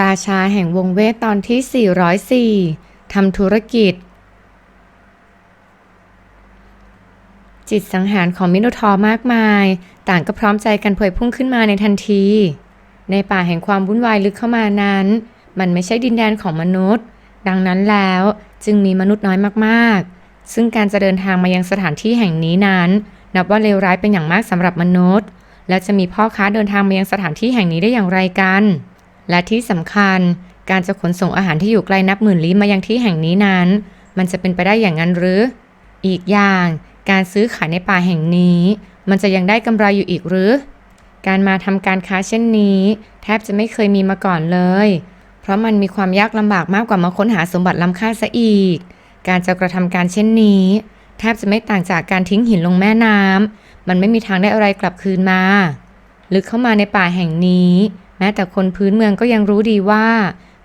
ราชาแห่งวงเวทตอนที่ 404 ทำธุรกิจ จิตสังหารของมิโนทอร์มากมาย ต่างก็พร้อมใจกันเผยพุ่งขึ้นมาในทันที ในป่าแห่งความวุ่นวายลึกเข้ามานั้น มันไม่ใช่ดินแดนของมนุษย์ ดังนั้นแล้วจึงมีมนุษย์น้อยมากๆ ซึ่งการจะเดินทางมายังสถานที่แห่งนี้นั้น นับว่าเลวร้ายเป็นอย่างมากสำหรับมนุษย์ และจะมีพ่อค้าเดินทางมายังสถานที่แห่งนี้ได้อย่างไรกัน และที่สำคัญการจะขนส่งอาหารที่อยู่ไกลนับหมื่นลี้มายังที่แห่งนี้นั้น มันจะเป็นไปได้อย่างนั้นหรือ อีกอย่างการซื้อขายในป่าแห่งนี้ มันจะยังได้กำไรอยู่อีกหรือ การมาทำการค้าเช่นนี้ แทบจะไม่เคยมีมาก่อนเลย เพราะมันมีความยากลำบากมากกว่ามาค้นหาสมบัติล้ำค่าซะอีก การจะกระทำการเช่นนี้ แทบจะไม่ต่างจากการทิ้งหินลงแม่น้ำมันไม่มีทางได้อะไรกลับคืนมา ลึกเข้ามาในป่าแห่งนี้ แม้แต่คนพื้นเมืองก็ยังรู้ดีว่า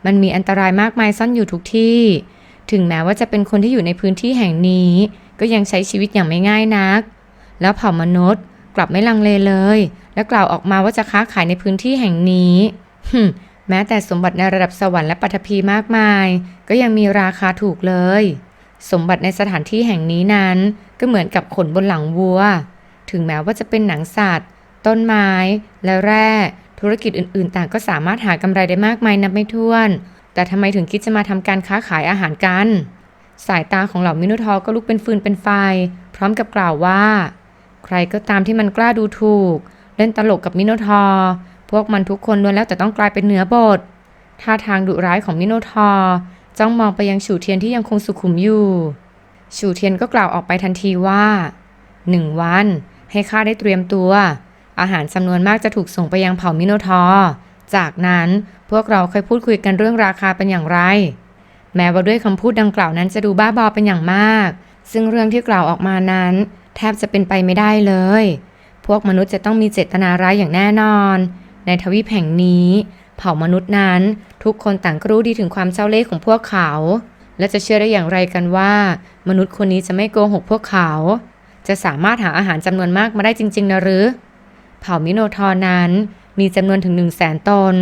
มันมีอันตรายมากมายซ่อนอยู่ทุกที่ ถึงแม้ว่าจะเป็นคนที่อยู่ในพื้นที่แห่งนี้ ก็ยังใช้ชีวิตอย่างไม่ง่ายนัก แล้วเผ่ามนุษย์กลับไม่ลังเลเลย และกล่าวออกมาว่าจะค้าขายในพื้นที่แห่งนี้หึแม้แต่สมบัติในระดับสวรรค์และปัทภีมากมาย ก็ยังมีราคาถูกเลย สมบัติในสถานที่แห่งนี้นั้น ก็เหมือนกับขนบนหลังวัว ถึงแม้ว่าจะเป็นหนังสัตว์ ต้นไม้และแร่ ธุรกิจอื่นๆ ต่างก็สามารถหากำไรได้มากมายนับไม่ถ้วน แต่ทำไมถึงคิดจะมาทำการค้าขายอาหารกัน สายตาของเหล่ามิโนทอร์ก็ลุกเป็นฟืนเป็นไฟ พร้อมกับกล่าวว่า ใครก็ตามที่มันกล้าดูถูก เล่นตลกกับมิโนทอร์พวกมันทุกคนล้วนแล้วแต่ต้องกลายเป็นเนื้อบดท่าทางดุร้ายของมิโนทอร์จ้องมองไปยังฉูเทียนที่ยังคงสุขุมอยู่ฉูเทียนก็กล่าวออกไปทันทีว่าหนึ่งวันให้ข้าได้เตรียมตัว อาหารจำนวนมากจะถูกส่งไปยังเผ่ามิโนทอร์จากนั้นพวกเราเคยพูดคุยกันเรื่องราคาเป็นอย่างไร แม้ว่าด้วยคำพูดดังกล่าวนั้นจะดูบ้าบอเป็นอย่างมาก ซึ่งเรื่องที่กล่าวออกมานั้น แทบจะเป็นไปไม่ได้เลย พวกมนุษย์จะต้องมีเจตนาร้ายอย่างแน่นอน ในทวีปแห่งนี้ เผ่ามนุษย์นั้น ทุกคนต่างก็รู้ดีถึงความเจ้าเล่ห์ของพวกเขา และจะเชื่อได้อย่างไรกันว่า มนุษย์คนนี้จะไม่โกหกพวกเขา จะสามารถหาอาหารจำนวนมากมาได้จริงๆนะหรือ เผ่ามิโนทอร์นั้น มีจำนวนถึง 1 0 0 0 0แสนตน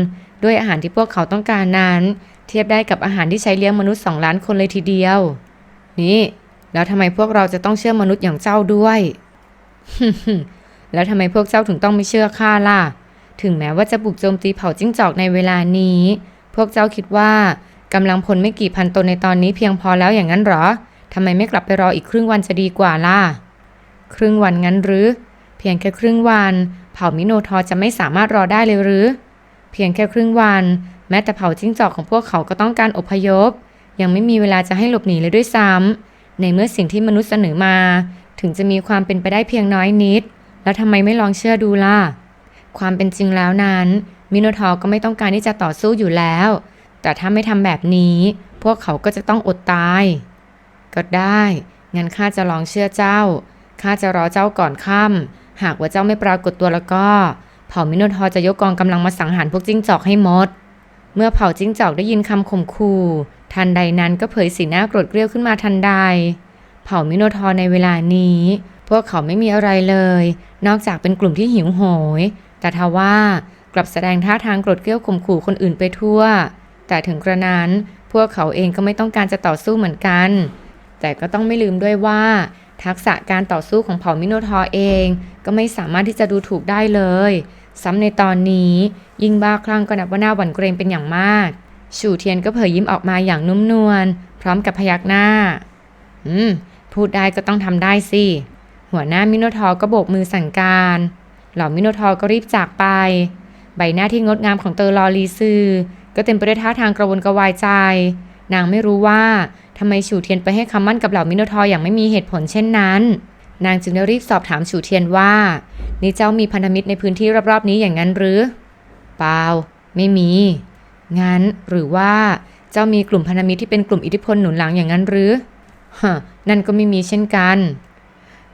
ด้วยอาหารที่พวกเขาต้องการนั้น เทียบได้กับอาหารที่ใช้เลี้ยงมนุษย์2ล้านคนเลยทีเดียว นี่ แล้วทำไมพวกเราจะต้องเชื่อมนุษย์อย่างเจ้าด้วยแล้วทำไมพวกเจ้าถึงต้องไม่เชื่อข้าล่ะ ถึงแม้ว่าจะบุกโจมตีเผ่าจิ้งจอกในเวลานี้ พวกเจ้าคิดว่ากำลังพลไม่กี่พันตนในตอนนี้เพียงพอแล้วอย่างนั้นหรอทำไมไม่กลับไปรออีกครึ่งวันจะดีกว่าล่ะ ครึ่งวันงั้นหรือ เพียงแค่ครึ่งวัน เผ่ามิโนทอร์จะไม่สามารถรอได้เลยหรือ เพียงแค่ครึ่งวัน แม้แต่เผ่าจิ้งจอกของพวกเขาก็ต้องการอพยพ ยังไม่มีเวลาจะให้หลบหนีเลยด้วยซ้ำในเมื่อสิ่งที่มนุษย์เสนอมา ถึงจะมีความเป็นไปได้เพียงน้อยนิด แล้วทำไมไม่ลองเชื่อดูล่ะความเป็นจริงแล้วนั้น มิโนทอร์ก็ไม่ต้องการที่จะต่อสู้อยู่แล้ว แต่ถ้าไม่ทำแบบนี้ พวกเขาก็จะต้องอดตาย ก็ได้ งั้นข้าจะลองเชื่อเจ้า ข้าจะรอเจ้าก่อนค่ำ หากว่าเจ้าไม่ปรากฏตัวแล้วก็ เผ่ามิโนทอร์จะยกกองกำลังมาสังหารพวกจิ้งจอกให้หมด เมื่อเผ่าจิ้งจอกได้ยินคำข่มขู่ทันใดนั้นก็เผยสีหน้าโกรธเกรี้ยวขึ้นมาทันใด เผ่ามิโนทอร์ในเวลานี้ พวกเขาไม่มีอะไรเลย นอกจากเป็นกลุ่มที่หิวโหย แต่ทว่ากลับแสดงท่าทางโกรธเกรี้ยวข่มขู่คนอื่นไปทั่ว แต่ถึงกระนั้นพวกเขาเองก็ไม่ต้องการจะต่อสู้เหมือนกัน แต่ก็ต้องไม่ลืมด้วยว่า ทักษะการต่อสู้ของเผ่ามิโนทอร์เอง ก็ไม่สามารถที่จะดูถูกได้เลย ซ้ำในตอนนี้ยิ่งบ้าคลั่งก็นับว่าหน่าหวั่นเกรงเป็นอย่างมาก ชูเทียนก็เผยยิ้มออกมาอย่างนุ่มนวลพร้อมกับพยักหน้า อืม พูดได้ก็ต้องทำได้สิ หัวหน้ามิโนทอร์ก็โบกมือสั่งการ เหล่ามิโนทอร์ก็รีบจากไป ใบหน้าที่งดงามของเตอร์ลอรีซือก็เต็มไปด้วยท่าทางกระวนกระวายใจ นางไม่รู้ว่า ทำไมฉูเทียนไปให้คำมั่นกับเหล่ามิโนทอร์อย่างไม่มีเหตุผลเช่นนั้น นางจึงได้รีบสอบถามฉูเทียนว่า นี่เจ้ามีพันธมิตรในพื้นที่รอบๆนี้อย่างนั้นหรือ เปล่า ไม่มี งั้นหรือว่าเจ้ามีกลุ่มพันธมิตรที่เป็นกลุ่มอิทธิพลหนุนหลังอย่างนั้นหรือฮะนั่นก็ไม่มีเช่นกัน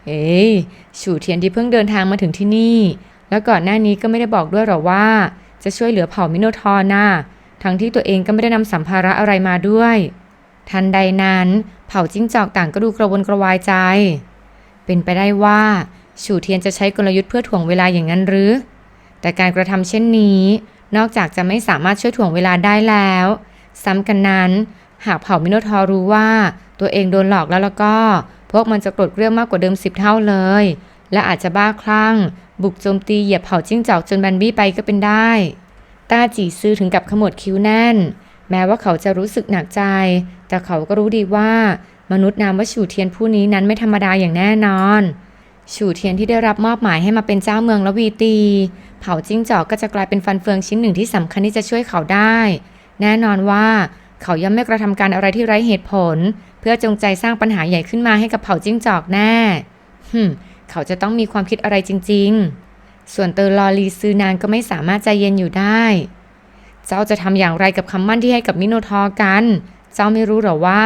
เอ้ยฉูเทียนที่เพิ่งเดินทางมาถึงที่นี่ แล้วก่อนหน้านี้ก็ไม่ได้บอกด้วยหรอว่า จะช่วยเหลือเผ่ามิโนทอร์น่ะทั้งที่ตัวเองก็ไม่ได้นำสัมภาระอะไรมาด้วย ทันใดนั้นเผ่าจิ้งจอกต่างก็ดูกระวนกระวายใจ เป็นไปได้ว่าฉูเทียนจะใช้กลยุทธ์เพื่อถ่วงเวลาอย่างนั้นหรือ แต่การกระทำเช่นนี้ นอกจากจะไม่สามารถช่วยถ่วงเวลาได้แล้ว ซ้ำกันนั้น หากเผ่ามิโนทอร์รู้ว่าตัวเองโดนหลอกแล้วแล้วก็ พวกมันจะโกรธเกรี้ยวมากกว่าเดิมสิบเท่าเลย และอาจจะบ้าคลั่ง บุกโจมตีเหยียบเผ่าจิ้งจอกจนแบนบี้ไปก็เป็นได้ ต้าจีซื้อถึงกับขมวดคิ้วแน่น แม้ว่าเขาจะรู้สึกหนักใจ แต่เขาก็รู้ดีว่า มนุษย์นามว่าฉูเทียนผู้นี้นั้นไม่ธรรมดาอย่างแน่นอนฉูเทียนที่ได้รับมอบหมายให้มาเป็นเจ้าเมืองละวีตี เผ่าจิ้งจอกก็จะกลายเป็นฟันเฟืองชิ้นหนึ่งที่สำคัญที่จะช่วยเขาได้ แน่นอนว่าเขาย่อมไม่กระทำการอะไรที่ไร้เหตุผล เพื่อจงใจสร้างปัญหาใหญ่ขึ้นมาให้กับเผ่าจิ้งจอกแน่ฮึมเขาจะต้องมีความคิดอะไรจริง ๆ ส่วนเตอร์ลอรีซือนานก็ไม่สามารถใจเย็นอยู่ได้ เจ้าจะทำอย่างไรกับคำมั่นที่ให้กับมิโนทอร์กัน เจ้าไม่รู้หรอว่า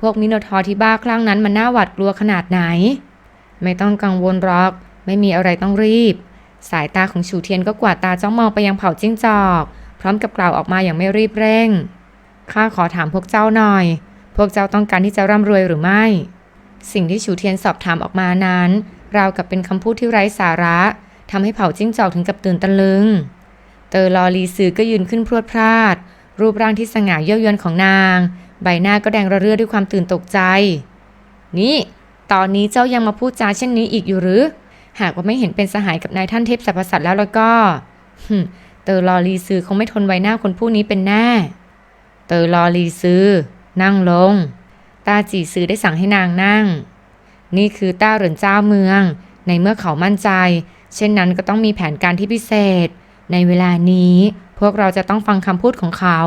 พวกมิโนทอร์ที่บ้าคลั่งนั้นมันน่าหวาดกลัวขนาดไหน ไม่ต้องกังวลหรอก ไม่มีอะไรต้องรีบ สายตาของฉูเทียนก็กวาดตาจ้องมองไปยังเผ่าจิ้งจอก พร้อมกับกล่าวออกมาอย่างไม่รีบเร่ง ข้าขอถามพวกเจ้าหน่อย พวกเจ้าต้องการที่จะร่ำรวยหรือไม่ สิ่งที่ฉูเทียนสอบถามออกมานั้น ราวกับเป็นคำพูดที่ไร้สาระทำให้เผ่าจิ้งจอกถึงกับตื่นตะลึง อร์ลอรีซือก็ยืนขึ้นพรวดพลาด รูปร่างที่สง่าเย้ายวนของนาง ใบหน้าก็แดงระเรื่อด้วยความตื่นตกใจ นี่ ตอนนี้เจ้ายังมาพูดจาเช่นนี้อีกอยู่หรือ หากว่าไม่เห็นเป็นสหายกับนายท่านเทพสรรพสัตว์แล้วแล้วก็เตอร์ลอรีซือคงไม่ทนไว้หน้าคนผู้นี้เป็นแน่ เตอร์ลอรีซือนั่งลง ตาจีซือได้สั่งให้นางนั่ง นี่คือต้าเหรินเจ้าเมือง ในเมื่อเขามั่นใจ เช่นนั้นก็ต้องมีแผนการที่พิเศษ ในเวลานี้พวกเราจะต้องฟังคำพูดของเขา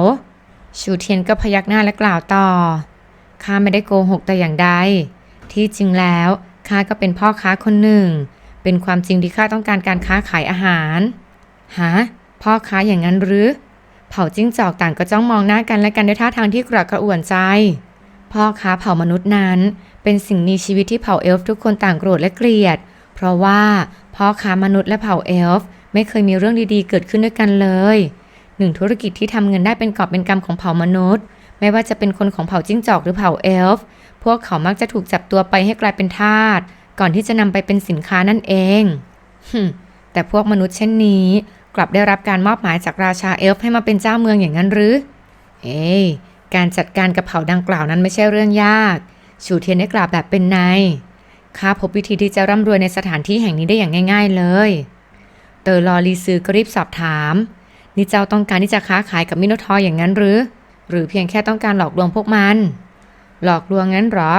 ชูเทียนก็พยักหน้าและกล่าวต่อ ข้าไม่ได้โกหกแต่อย่างใด ที่จริงแล้วข้าก็เป็นพ่อค้าคนหนึ่ง เป็นความจริงที่ข้าต้องการการค้าขายอาหารฮะพ่อค้าอย่างนั้นหรือ เผ่าจิ้งจอกต่างก็จ้องมองหน้ากันและกันด้วยท่าทางที่กระกระอ่วนใจ พ่อค้าเผ่ามนุษย์นั้น เป็นสิ่งมีชีวิตที่เผ่าเอลฟ์ทุกคนต่างโกรธและเกลียด เพราะว่าพ่อค้ามนุษย์และเผ่าเอลฟ์ ไม่เคยมีเรื่องดีๆ เกิดขึ้นด้วยกันเลย หนึ่งธุรกิจที่ทำเงินได้เป็นกอบเป็นกำของเผ่ามนุษย์ ไม่ว่าจะเป็นคนของเผ่าจิ้งจอกหรือเผ่าเอลฟ์พวกเขามักจะถูกจับตัวไปให้กลายเป็นทาสก่อนที่จะนำไปเป็นสินค้านั่นเองแต่พวกมนุษย์เช่นนี้ กลับได้รับการมอบหมายจากราชาเอลฟ์ให้มาเป็นเจ้าเมืองอย่างนั้นหรือ เอ้การจัดการกับเผ่าดังกล่าวนั้นไม่ใช่เรื่องยาก ชูเทียนได้กล่าวแบบเป็นในข้าพบวิธีที่จะร่ำรวยในสถานที่แห่งนี้ได้อย่างง่าย ๆเลย อร์ลอรีซือก็รีบสอบถาม นี่เจ้าต้องการที่จะค้าขายกับมิโนทอร์อย่างนั้นหรือ หรือเพียงแค่ต้องการหลอกลวงพวกมัน หลอกลวงงั้นหรอ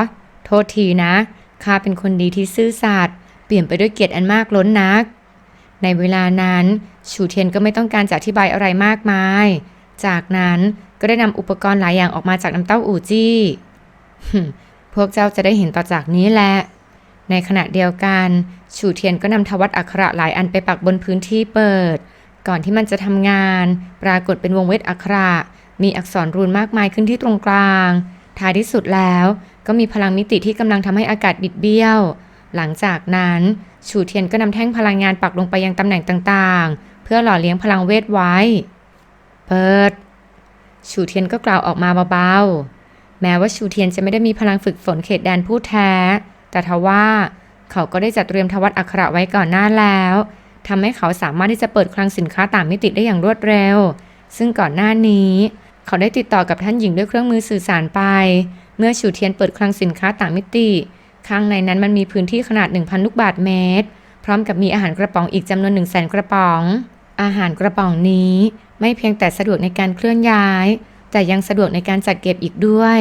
โทษทีนะข้าเป็นคนดีที่ซื่อสัตย์เปลี่ยนไปด้วยเกียรติอันมากล้นนัก ในเวลานั้นชูเทียนก็ไม่ต้องการจะอธิบายอะไรมากมาย จากนั้นก็ได้นำอุปกรณ์หลายอย่างออกมาจากน้ำเต้าอู่จี้พวกเจ้าจะได้เห็นต่อจากนี้แหละ ในขณะเดียวกันชูเทียนก็นำทวัตอักขระหลายอันไปปักบนพื้นที่เปิด ก่อนที่มันจะทำงาน ปรากฏเป็นวงเวทอักขระ มีอักษรรูนมากมายขึ้นที่ตรงกลาง ท้ายที่สุดแล้วก็มีพลังมิติที่กำลังทำให้อากาศบิดเบี้ยว หลังจากนั้นชูเทียนก็นำแท่งพลังงานปักลงไปยังตำแหน่งต่างๆ เพื่อหล่อเลี้ยงพลังเวทไว้ เปิดชูเทียนก็กล่าวออกมาเบาๆ แม้ว่าชูเทียนจะไม่ได้มีพลังฝึกฝนเขตแดนผู้แท้ แต่ทว่าเขาก็ได้จัดเตรียมทวัตอักขระไว้ก่อนหน้าแล้วทำให้เขาสามารถที่จะเปิดคลังสินค้าต่างมิติได้อย่างรวดเร็ว ซึ่งก่อนหน้านี้ เขาได้ติดต่อกับท่านหญิงด้วยเครื่องมือสื่อสารไป เมื่อชูเทียนเปิดคลังสินค้าต่างมิติ ข้างในนั้นมันมีพื้นที่ขนาด 1,000 ลูกบาทเมตร พร้อมกับมีอาหารกระป๋องอีกจำนวน1 0 0 0 0 0 กระป๋อง อาหารกระป๋องนี้ ไม่เพียงแต่สะดวกในการเคลื่อนย้าย แต่ยังสะดวกในการจัดเก็บอีกด้วย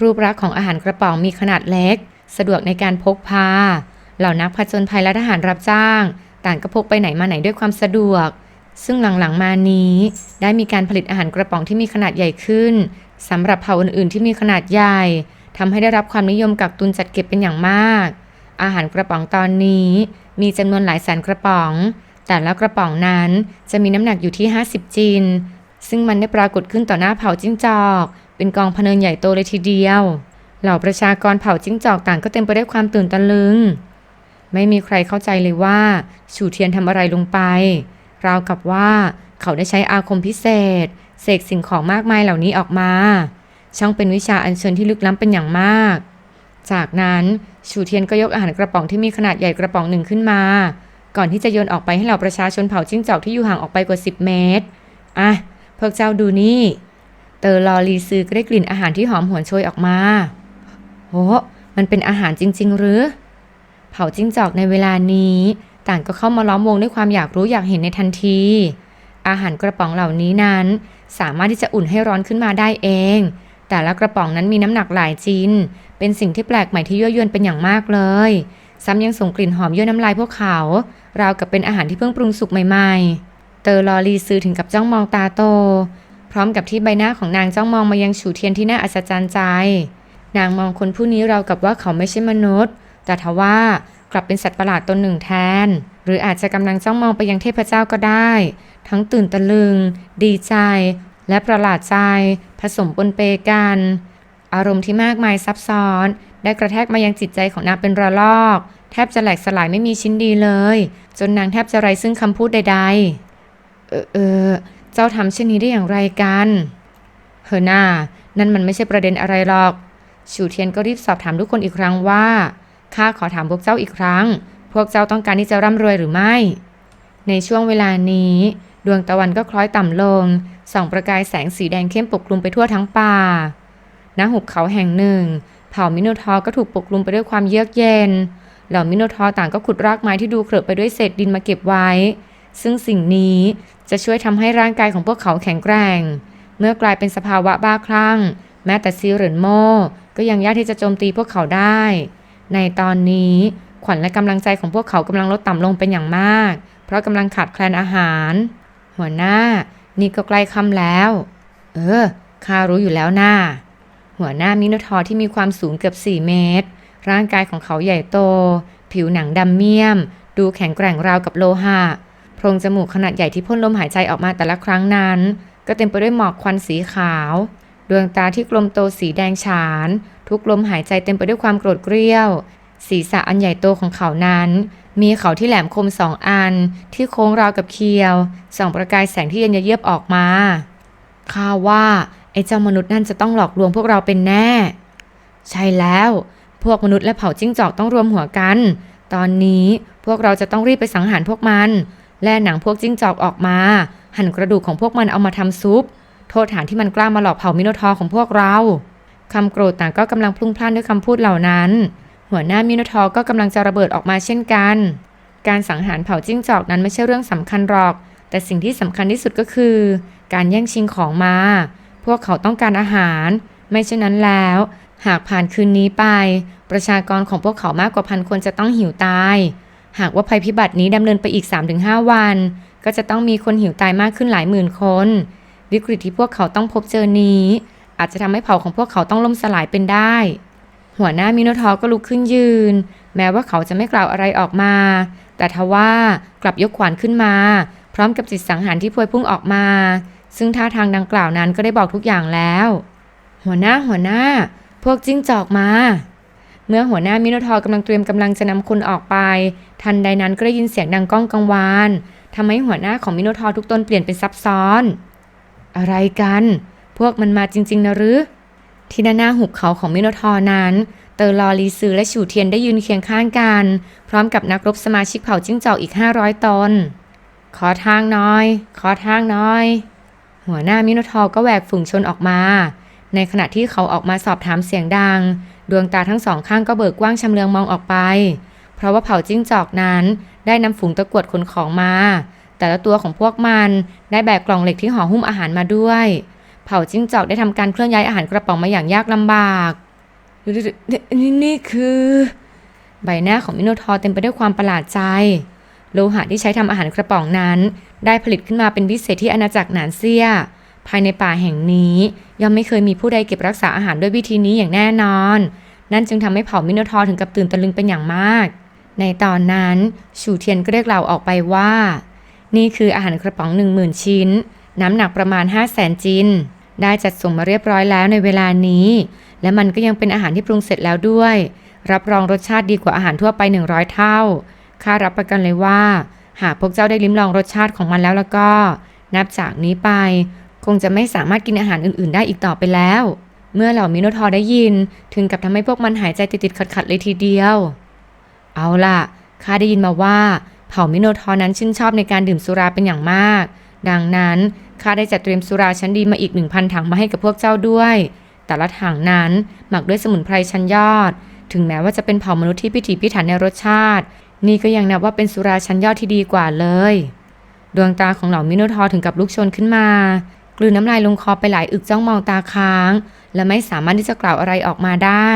รูปลักษณ์ของอาหารกระป๋องมีขนาดเล็ก สะดวกในการพกพา เหล่านักผจญภัยและทหารรับจ้าง ต่างก็พกไปไหนมาไหนด้วยความสะดวก ซึ่งหลังๆมานี้ ได้มีการผลิตอาหารกระป๋องที่มีขนาดใหญ่ขึ้นสำหรับเผ่าอื่นๆที่มีขนาดใหญ่ทำให้ได้รับความนิยมกักตุนจัดเก็บเป็นอย่างมาก อาหารกระป๋องตอนนี้ มีจำนวนหลายแสนกระป๋อง แต่ละกระป๋องนั้นจะมีน้ำหนักอยู่ที่ 50 จิน ซึ่งมันได้ปรากฏขึ้นต่อหน้าเผ่าจิ้งจอก เป็นกองพเนินใหญ่โตเลยทีเดียว เหล่าประชากรเผ่าจิ้งจอกต่างก็เต็มไปด้วยความตื่นตะลึง ไม่มีใครเข้าใจเลยว่าชูเทียนทำอะไรลงไป ราวกับว่าเขาได้ใช้อาคมพิเศษ เสกสิ่งของมากมายเหล่านี้ออกมา ช่างเป็นวิชาอัญเชิญที่ลึกล้ำเป็นอย่างมาก จากนั้นชูเทียนก็ยกอาหารกระป๋องที่มีขนาดใหญ่กระป๋องหนึ่งขึ้นมา ก่อนที่จะโยนออกไปให้เหล่าประชาชนเผ่าจิ้งจอกที่อยู่ห่างออกไปกว่า 10 เมตร อะพวกเจ้าดูนี่ เตอร์ลอรีซือก็ได้กลิ่นอาหารที่หอมหวนโชยออกมา โห มันเป็นอาหารจริง ๆ หรือ เผาจิ้งจอกในเวลานี้ ต่างก็เข้ามาล้อมวงด้วยความอยากรู้อยากเห็นในทันที อาหารกระป๋องเหล่านี้นั้น สามารถที่จะอุ่นให้ร้อนขึ้นมาได้เอง แต่ละกระป๋องนั้นมีน้ำหนักหลายจิน เป็นสิ่งที่แปลกใหม่ที่ยั่วยวนเป็นอย่างมากเลย ซ้ำยังส่งกลิ่นหอมยั่วน้ำลายพวกเขา ราวกับเป็นอาหารที่เพิ่งปรุงสุกใหม่ๆ เตอร์ลอรีซือถึงกับจ้องมองตาโต พร้อมกับที่ใบหน้าของนางจ้องมองมายังฉูเทียนที่น่าอัศจรรย์ใจ นางมองคนผู้นี้ราวกับว่าเขาไม่ใช่มนุษย์ แต่ทว่ากลับเป็นสัตว์ประหลาดตนหนึ่งแทน หรืออาจจะกำลังจ้องมองไปยังเทพเจ้าก็ได้ ทั้งตื่นตะลึง ดีใจ และประหลาดใจ ผสมปนเปกัน อารมณ์ที่มากมายซับซ้อน ได้กระแทกมายังจิตใจของนางเป็นระลอก แทบจะแหลกสลายไม่มีชิ้นดีเลย จนนางแทบจะไร้ซึ่งคำพูดใด ๆ เออเออเจ้าทำเช่นนี้ได้อย่างไรกันเฮอหน้านั่นมันไม่ใช่ประเด็นอะไรหรอก ชูเทียนก็รีบสอบถามทุกคนอีกครั้งว่าข้าขอถามพวกเจ้าอีกครั้ง พวกเจ้าต้องการที่จะร่ำรวยหรือไม่ ในช่วงเวลานี้ ดวงตะวันก็คล้อยต่ำลงส่องประกายแสงสีแดงเข้มปกคลุมไปทั่วทั้งป่าณหุบเขาแห่งหนึ่ง เผ่ามิโนทอร์ก็ถูกปกคลุมไปด้วยความเยือกเย็น เหล่ามิโนทอร์ต่างก็ขุดรากไม้ที่ดูเครอะไปด้วยเศษดินมาเก็บไว้ ซึ่งสิ่งนี้จะช่วยทำให้ร่างกายของพวกเขาแข็งแกร่ง เมื่อกลายเป็นสภาวะบ้าคลั่ง แม้แต่ซีเหรินโม ก็ยังยากที่จะโจมตีพวกเขาได้ ในตอนนี้ขวัญและกำลังใจของพวกเขากำลังลดต่ำลงเป็นอย่างมาก เพราะกำลังขาดแคลนอาหาร หัวหน้า นี่ก็ใกล้ค่ำแล้ว เออข้ารู้อยู่แล้วน่าหัวหน้ามิโนทอร์ที่มีความสูงเกือบ 4 เมตร ร่างกายของเขาใหญ่โต ผิวหนังดำเมี่ยม ดูแข็งแกร่งราวกับโลหะโพรงจมูกขนาดใหญ่ที่พ่นลมหายใจออกมาแต่ละครั้งนั้น ก็เต็มไปด้วยหมอกควันสีขาว ดวงตาที่กลมโตสีแดงฉาน ทุกลมหายใจเต็มไปด้วยความโกรธเกรี้ยว ศีรษะอันใหญ่โตของเขานั้น มีเขาที่แหลมคมสองอัน ที่โค้งราวกับเคียว ส่องประกายแสงที่เย็นเยือกออกมา ข้าว่าไอ้เจ้ามนุษย์นั่นจะต้องหลอกลวงพวกเราเป็นแน่ ใช่แล้ว พวกมนุษย์และเผ่าจิ้งจอกต้องรวมหัวกัน ตอนนี้พวกเราจะต้องรีบไปสังหารพวกมัน แล่หนังพวกจิ้งจอกออกมา หั่นกระดูกของพวกมันเอามาทำซุป โทษฐานที่มันกล้ามาหลอกเผ่ามิโนทอร์ของพวกเราคำโกรธต่างก็กำลังพลุ่งพล่านด้วยคำพูดเหล่านั้น หัวหน้ามิโนทอร์ก็กำลังจะระเบิดออกมาเช่นกัน การสังหารเผ่าจิ้งจอกนั้นไม่ใช่เรื่องสำคัญหรอก แต่สิ่งที่สำคัญที่สุดก็คือ การแย่งชิงของมา พวกเขาต้องการอาหาร ไม่เช่นนั้นแล้ว หากผ่านคืนนี้ไป ประชากรของพวกเขามากกว่าพันคนจะต้องหิวตาย หากว่าภัยพิบัตินี้ดำเนินไปอีก 3-5 วัน ก็จะต้องมีคนหิวตายมากขึ้นหลายหมื่นคน วิกฤตที่พวกเขาต้องพบเจอนี้ อาจจะทำให้เผ่าของพวกเขาต้องล่มสลายเป็นได้ หัวหน้ามิโนทอร์ก็ลุกขึ้นยืน แม้ว่าเขาจะไม่กล่าวอะไรออกมา แต่ทว่ากลับยกขวานขึ้นมา พร้อมกับจิตสังหารที่พวยพุ่งออกมา ซึ่งท่าทางดังกล่าวนั้นก็ได้บอกทุกอย่างแล้ว หัวหน้าหัวหน้า พวกจิ้งจอกมาเมื่อหัวหน้ามิโนทอร์กำลังเตรียมกำลังจะนำคนออกไป ทันใดนั้นก็ได้ยินเสียงดังก้องกังวานทำให้หัวหน้าของมิโนทอร์ทุกตนเปลี่ยนเป็นซับซ้อน อะไรกัน พวกมันมาจริง ๆนะหรือ ที่ด้านหน้าหุบเขาของมิโนทอร์นั้น เตอร์ลอรีซือและฉูเทียนได้ยืนเคียงข้างกัน พร้อมกับนักรบสมาชิกเผ่าจิ้งจอกอีก 500 ตน ขอทางน้อย ขอทางน้อย หัวหน้ามิโนทอร์ก็แหวกฝูงชนออกมา ในขณะที่เขาออกมาสอบถามเสียงดัง ดวงตาทั้งสองข้างก็เบิกกว้างชำเลืองมองออกไป เพราะว่าเผ่าจิ้งจอกนั้น ได้นำฝูงตะกวดขนของมา แต่ละตัวของพวกมันได้แบกกล่องเหล็กที่ห่อหุ้มอาหารมาด้วย เผ่าจิ้งจอกได้ทำการเคลื่อนย้ายอาหารกระป๋องมาอย่างยากลำบากนี่นี่คือ ใบหน้าของมิโนทอร์เต็มไปด้วยความประหลาดใจ โลหะที่ใช้ทำอาหารกระป๋องนั้น ได้ผลิตขึ้นมาเป็นพิเศษที่อาณาจักรหนานเซีย ภายในป่าแห่งนี้ย่อมไม่เคยมีผู้ใดเก็บรักษาอาหารด้วยวิธีนี้อย่างแน่นอน นั่นจึงทำให้เผ่ามิโนทอร์ถึงกับตื่นตะลึงเป็นอย่างมาก ในตอนนั้น ชูเทียนก็เรียกเราออกไปว่า นี่คืออาหารกระป๋องหนึ่งหมื่นชิ้น น้ำหนักประมาณ 5 0 0แสนจิน ได้จัดส่งมาเรียบร้อยแล้วในเวลานี้ และมันก็ยังเป็นอาหารที่ปรุงเสร็จแล้วด้วย รับรองรสชาติดีกว่าอาหารทั่วไป 100 เท่าข้ารับประกันเลยว่า หากพวกเจ้าได้ลิ้มลองรสชาติของมันแล้วแล้วก็ นับจากนี้ไป คงจะไม่สามารถกินอาหารอื่น ๆ ได้อีกต่อไปแล้ว เมื่อเหล่ามิโนทอร์ได้ยิน ถึงกับทำให้พวกมันหายใจติดๆขัดๆเลยทีเดียว เอาล่ะข้าได้ยินมาว่า เผ่ามิโนทอร์นั้นชื่นชอบในการดื่มสุราเป็นอย่างมาก ดังนั้นข้าได้จัดเตรียมสุราชั้นดีมาอีกหนึ่งพันถังมาให้กับพวกเจ้าด้วย แต่ละถังนั้นหมักด้วยสมุนไพรชั้นยอด ถึงแม้ว่าจะเป็นเผ่ามนุษย์ที่พิถีพิถันในรสชาติ นี่ก็ยังนับว่าเป็นสุราชั้นยอดที่ดีกว่าเลย ดวงตาของเหล่ามิโนทอถึงกับลุกชนขึ้นมากลืนน้ำลายลงคอไปหลายอึกจ้องมองตาค้าง และไม่สามารถที่จะกล่าวอะไรออกมาได้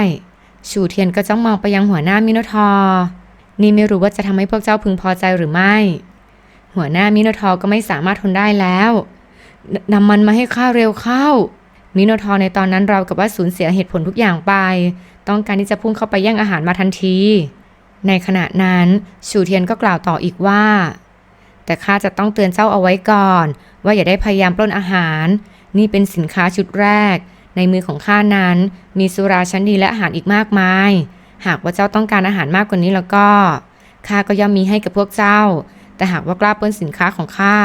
ชูเทียนก็จ้องมองไปยังหัวหน้ามิโนทอร์ นี่ไม่รู้ว่าจะทำให้พวกเจ้าพึงพอใจหรือไม่ หัวหน้ามิโนทอร์ก็ไม่สามารถทนได้แล้วนนำมันมาให้ข้าเร็วเข้า มิโนทอร์ในตอนนั้นเรากับว่าสูญเสียเหตุผลทุกอย่างไป ต้องการที่จะพุ่งเข้าไปแย่งอาหารมาทันที ในขณะนั้นชูเทียนก็กล่าวต่ออีกว่า แต่ข้าจะต้องเตือนเจ้าเอาไว้ก่อน ว่าอย่าได้พยายามปล้นอาหาร นี่เป็นสินค้าชุดแรก ในมือของข้านั้น มีสุราชั้นดีและอาหารอีกมากมาย หากว่าเจ้าต้องการอาหารมากกว่านี้แล้วก็ข้าก็ย่อมมีให้กับพวกเจ้า แต่หากว่ากล้าปล้นสินค้าของข้า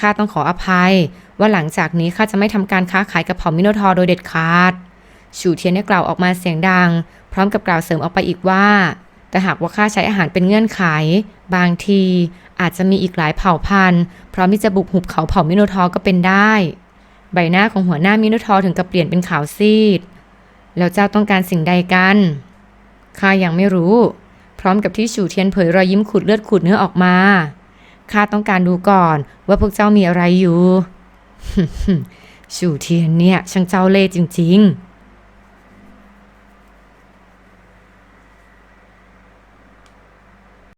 ข้าต้องขออภัย ว่าหลังจากนี้ข้าจะไม่ทำการค้าขายกับเผ่ามิโนทอร์โดยเด็ดขาดชูเทียนได้กล่าวออกมาเสียงดัง พร้อมกับกล่าวเสริมออกไปอีกว่า แต่หากว่าข้าใช้อาหารเป็นเงื่อนไข บางที อาจจะมีอีกหลายเผ่าพันธุ์พร้อมที่จะบุกหุบเขาเผ่ามิโนทอร์ก็เป็นได้ ใบหน้าของหัวหน้ามิโนทอร์ถึงกับเปลี่ยนเป็นขาวซีด แล้วเจ้าต้องการสิ่งใดกัน ข้ายังไม่รู้ พร้อมกับที่ฉูเทียนเผยรอยยิ้มขูดเลือดขูดเนื้อออกมาข้าต้องการดูก่อนว่าพวกเจ้ามีอะไรอยู่ฉูเทียนเนี่ยช่างเจ้าเล่ห์จริง ๆ